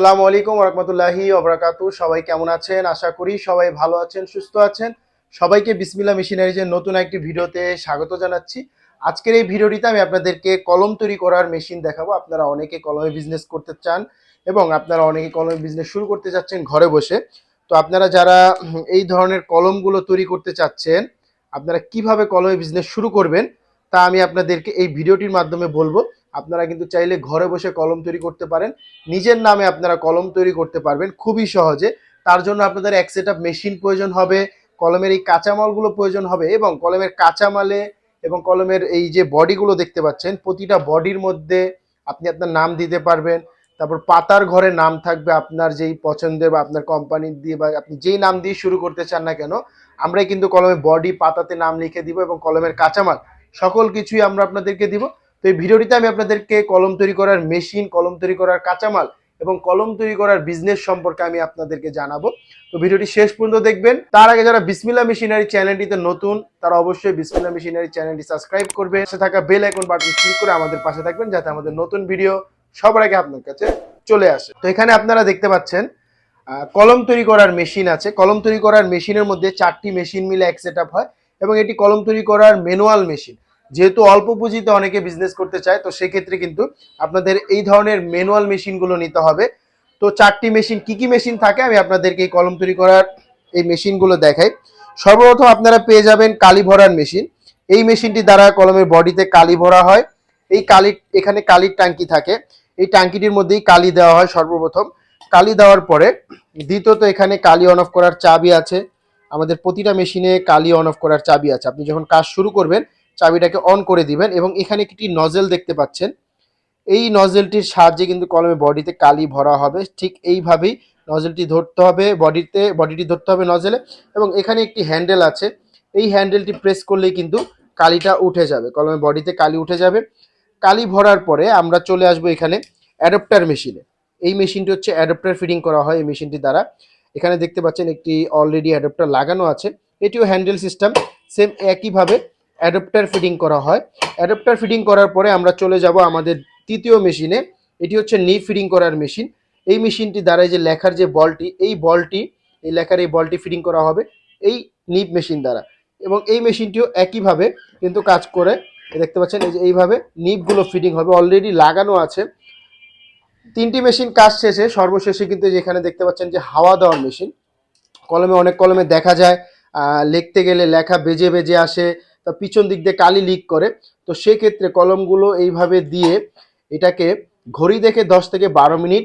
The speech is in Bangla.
আসসালামু আলাইকুম রহমতুল্লাহি ওবরাকাতু সবাই কেমন আছেন? আশা করি সবাই ভালো আছেন, সুস্থ আছেন। সবাইকে বিসমিল্লা মেশিনারিজের নতুন একটি ভিডিওতে স্বাগত জানাচ্ছি। আজকের এই ভিডিওটিতে আমি আপনাদেরকে কলম তৈরি করার মেশিন দেখাবো। আপনারা অনেকে কলমে বিজনেস করতে চান এবং আপনারা অনেকে কলমে বিজনেস শুরু করতে চাচ্ছেন ঘরে বসে। তো আপনারা যারা এই ধরনের কলমগুলো তৈরি করতে চাচ্ছেন, আপনারা কীভাবে কলমে বিজনেস শুরু করবেন তা আমি আপনাদেরকে এই ভিডিওটির মাধ্যমে বলব। আপনারা কিন্তু চাইলে ঘরে বসে কলম তৈরি করতে পারেন। নিজের নামে আপনারা কলম তৈরি করতে পারবেন, খুবই সহজে। তার জন্য আপনাদের এক সেট মেশিন প্রয়োজন হবে, কলমের এই কাঁচামালগুলো প্রয়োজন হবে এবং কলমের কাঁচামালে এবং কলমের এই যে বডিগুলো দেখতে পাচ্ছেন, প্রতিটা বডির মধ্যে আপনি আপনার নাম দিতে পারবেন। তারপর পাতার ঘরে নাম থাকবে আপনার যেই পছন্দের বা আপনার কোম্পানির দিয়ে বা আপনি যেই নাম দিয়ে শুরু করতে চান না কেন, আমরাই কিন্তু কলমের বডি, পাতাতে নাম লিখে দিব এবং কলমের কাঁচামাল, সকল কিছুই আমরা আপনাদেরকে দিব। তো এই ভিডিওটিতে আমি আপনাদেরকে কলম তৈরি করার মেশিন, কলম তৈরি করার কাঁচামাল এবং কলম তৈরি করার বিজনেস সম্পর্কে আমি আপনাদেরকে জানাব। তো ভিডিওটি শেষ পর্যন্ত দেখবেন। তার আগে যারা বিসমিল্লা মেশিনারি চ্যানেলটিতে নতুন, তারা অবশ্যই বিসমিল্লা মেশিনারি চ্যানেলটি সাবস্ক্রাইব করবে। পাশে থাকা বেল আইকন বাটন ক্লিক করে আমাদের পাশে থাকবেন যাতে আমাদের নতুন ভিডিও সবার আগে আপনার কাছে চলে আসে। তো এখানে আপনারা দেখতে পাচ্ছেন কলম তৈরি করার মেশিন আছে। কলম তৈরি করার মেশিনের মধ্যে চারটি মেশিন মিলে এক সেট হয় এবং এটি কলম তৈরি করার ম্যানুয়াল মেশিন যেহেতু অল্প পুঁজিতে অনেকে বিজনেস করতে চায়, তো সেক্ষেত্রে কিন্তু আপনাদের এই ধরনের ম্যানুয়াল মেশিনগুলো নিতে হবে। তো চারটি মেশিন কি কি মেশিন থাকে আমি আপনাদেরকে এই কলম তৈরি করার এই মেশিনগুলো দেখাই। সর্বপ্রথম আপনারা পেয়ে যাবেন কালি ভরার মেশিন এই মেশিনটি দ্বারা কলমের বডিতে কালি ভরা হয়। এই কালি, এখানে কালির ট্যাঙ্কি থাকে। এই ট্যাঙ্কিটির মধ্যেই কালি দেওয়া হয় সর্বপ্রথম। কালি দেওয়ার পরে দ্বিতীয়ত এখানে কালি অন অফ করার চাবি আছে। আমাদের প্রতিটা মেশিনে কালি অন অফ করার চাবি আছে। আপনি যখন কাজ শুরু করবেন চাবিটাকে অন করে দিবেন এবং এখানে একটি নজেল দেখতে পাচ্ছেন। এই নজেলটির সাহায্যে কিন্তু কলমে বডিতে কালি ভরা হবে। ঠিক এইভাবেই নজেলটি ধরতে হবে বডিতে, বডিটি ধরতে হবে নজেলে এবং এখানে একটি হ্যান্ডেল আছে। এই হ্যান্ডেলটি প্রেস করলেই কিন্তু কালিটা উঠে যাবে। কলমে বডিতে কালি উঠে যাবে। কালি ভরার পরে আমরা চলে আসব এখানে অ্যাডাপ্টার মেশিনে এই মেশিনটি হচ্ছে অ্যাডাপ্টার ফিটিং করা হয় এই মেশিনটি দ্বারা। এখানে দেখতে পাচ্ছেন একটি অলরেডি অ্যাডাপ্টার লাগানো আছে। এটিও হ্যান্ডেল সিস্টেম সেম একইভাবে অ্যাডাপ্টার ফিটিং করা হয়। অ্যাডাপ্টার ফিটিং করার পরে আমরা চলে যাব আমাদের তৃতীয় মেশিনে। এটি হচ্ছে নি ফিটিং করার মেশিন। এই মেশিনটি দ্বারা এই যে লেখার যে বলটি, এই বলটি, এই লেখার এই বলটি ফিটিং করা হবে এই নিপ মেশিন দ্বারা। এবং এই মেশিনটিও একইভাবে কিন্তু কাজ করে। দেখতে পাচ্ছেন, এই যে এইভাবে নিপগুলো ফিটিং হবে। অলরেডি লাগানো আছে। তিনটি মেশিন কাজ শেষে, সর্বশেষে কিন্তু যেখানে দেখতে পাচ্ছেন যে হাওয়া দেওয়ার মেশিন। কলমে অনেক কলমে দেখা যায়। লিখতে গেলে লেখা বেজে বেজে আসে। তা পিছন দিক দিয়ে কালি লিক করে। তো সেক্ষেত্রে কলমগুলো এইভাবে দিয়ে এটাকে ঘড়ি দেখে দশ থেকে বারো মিনিট